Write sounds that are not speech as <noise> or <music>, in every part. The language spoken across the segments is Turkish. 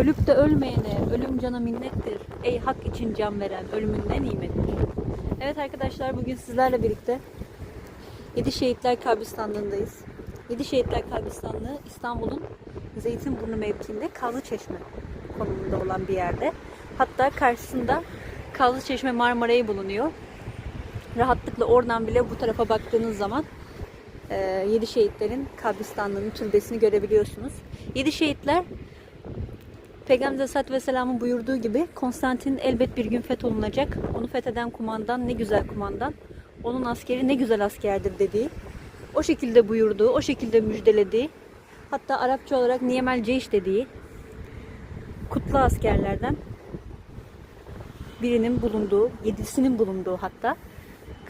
Ölüp de ölmeyene ölüm cana minnettir. Ey hak için can veren ölümünden nimettir. Evet arkadaşlar bugün sizlerle birlikte Yedi Şehitler Kabristanlığı'ndayız. Yedi Şehitler Kabristanlığı İstanbul'un Zeytinburnu mevkiinde Kazlıçeşme konumunda olan bir yerde. Hatta karşısında Kazlıçeşme Marmara'yı bulunuyor. Rahatlıkla oradan bile bu tarafa baktığınız zaman e, Yedi Şehitlerin kabristanlığının türbesini görebiliyorsunuz. Yedi Şehitler Peygamber Aleyhisselatü Vesselam'ın buyurduğu gibi Konstantin elbet bir gün fetholunacak. Onu fetheden kumandan ne güzel kumandan. Onun askeri ne güzel askerdir dediği. O şekilde buyurduğu, o şekilde müjdelediği. Hatta Arapça olarak Niyemel Ceyş dediği kutlu askerlerden birinin bulunduğu, yedisinin bulunduğu hatta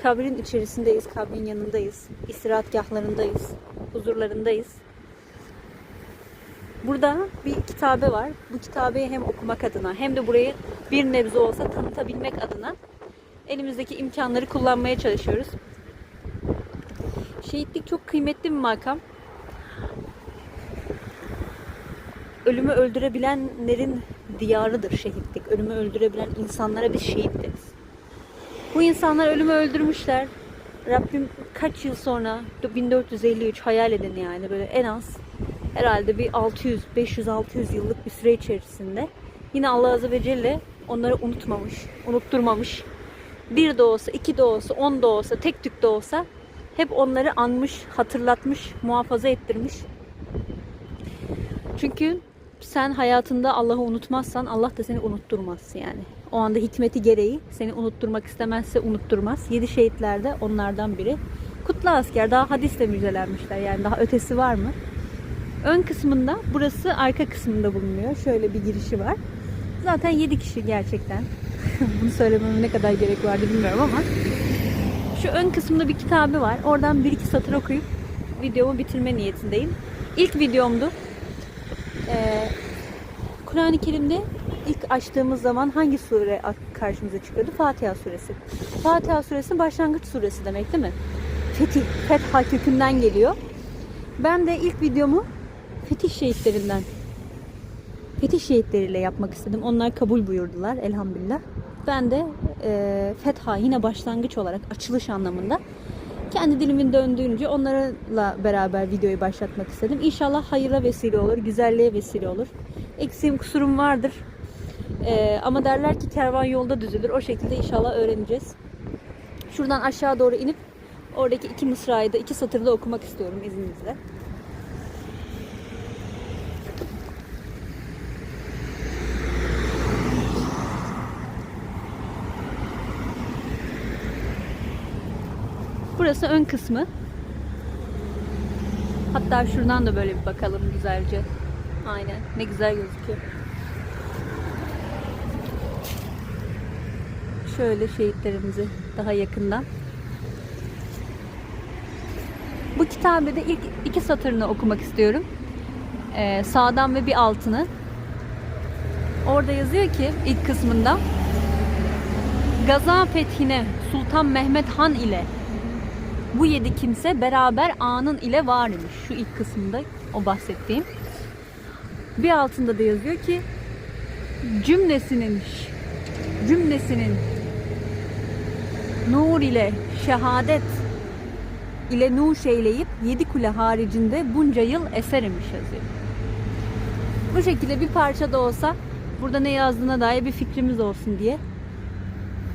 kabrin içerisindeyiz, kabrin yanındayız, istirahatgahlarındayız, huzurlarındayız. Burada bir kitabe var. Bu kitabeyi hem okumak adına hem de burayı bir nebze olsa tanıtabilmek adına elimizdeki imkanları kullanmaya çalışıyoruz. Şehitlik çok kıymetli bir makam. Ölümü öldürebilenlerin diyarıdır şehitlik. Ölümü öldürebilen insanlara biz şehit deriz. Bu insanlar ölümü öldürmüşler. Rabbim kaç yıl sonra 1453 hayal edin yani böyle en az herhalde bir 600 500 600 yıllık bir süre içerisinde yine Allah azze ve celle onları unutmamış, unutturmamış. Bir de olsa, iki de olsa, on da olsa, tek tük de olsa hep onları anmış, hatırlatmış, muhafaza ettirmiş. Çünkü sen hayatında Allah'ı unutmazsan Allah da seni unutturmaz yani. O anda hikmeti gereği seni unutturmak istemezse unutturmaz. Yedi şehitler de onlardan biri. Kutlu asker daha hadisle müjdelenmişler yani daha ötesi var mı? Ön kısmında burası arka kısmında bulunuyor. Şöyle bir girişi var. Zaten 7 kişi gerçekten. <laughs> Bunu söylememe ne kadar gerek vardı bilmiyorum ama. Şu ön kısmında bir kitabı var. Oradan bir iki satır okuyup videomu bitirme niyetindeyim. İlk videomdu. Ee, Kur'an-ı Kerim'de ilk açtığımız zaman hangi sure karşımıza çıkıyordu? Fatiha suresi. Fatiha suresi başlangıç suresi demek değil mi? Fetih, fetha kökünden geliyor. Ben de ilk videomu fetih şehitlerinden fetih şehitleriyle yapmak istedim. Onlar kabul buyurdular elhamdülillah. Ben de e, fetha yine başlangıç olarak açılış anlamında kendi dilimin döndüğünce onlarla beraber videoyu başlatmak istedim. İnşallah hayıra vesile olur, güzelliğe vesile olur. Eksiğim kusurum vardır. E, ama derler ki kervan yolda düzülür. O şekilde inşallah öğreneceğiz. Şuradan aşağı doğru inip oradaki iki mısrayı da iki satırda okumak istiyorum izninizle. Burası ön kısmı. Hatta şuradan da böyle bir bakalım güzelce. Aynen. Ne güzel gözüküyor. Şöyle şehitlerimizi daha yakından. Bu kitabede ilk iki satırını okumak istiyorum. Ee, sağdan ve bir altını. Orada yazıyor ki ilk kısmında Gaza fethine Sultan Mehmet Han ile bu yedi kimse beraber anın ile var imiş. Şu ilk kısmında o bahsettiğim. Bir altında da yazıyor ki cümlesinin cümlesinin nur ile şehadet ile nuş eyleyip yedi kule haricinde bunca yıl eser imiş yazıyor. Bu şekilde bir parça da olsa burada ne yazdığına dair bir fikrimiz olsun diye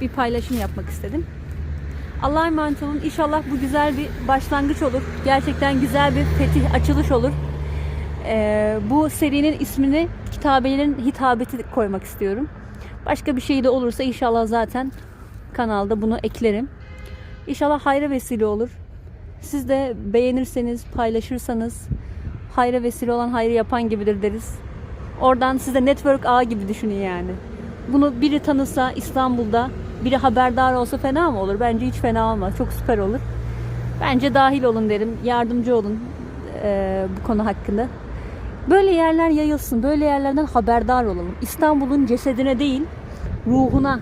bir paylaşım yapmak istedim. Allah'a emanet olun. İnşallah bu güzel bir başlangıç olur. Gerçekten güzel bir fetih açılış olur. Ee, bu serinin ismini kitabelerin hitabeti koymak istiyorum. Başka bir şey de olursa inşallah zaten kanalda bunu eklerim. İnşallah hayra vesile olur. Siz de beğenirseniz, paylaşırsanız hayra vesile olan hayrı yapan gibidir deriz. Oradan size network ağ gibi düşünün yani. Bunu biri tanısa İstanbul'da biri haberdar olsa fena mı olur? Bence hiç fena olmaz. Çok süper olur. Bence dahil olun derim. Yardımcı olun e, bu konu hakkında. Böyle yerler yayılsın. Böyle yerlerden haberdar olalım. İstanbul'un cesedine değil, ruhuna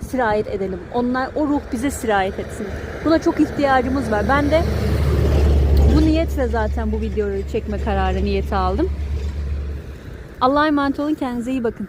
sirayet edelim. Onlar o ruh bize sirayet etsin. Buna çok ihtiyacımız var. Ben de bu niyetle zaten bu videoyu çekme kararı niyeti aldım. Allah'a emanet olun. Kendinize iyi bakın.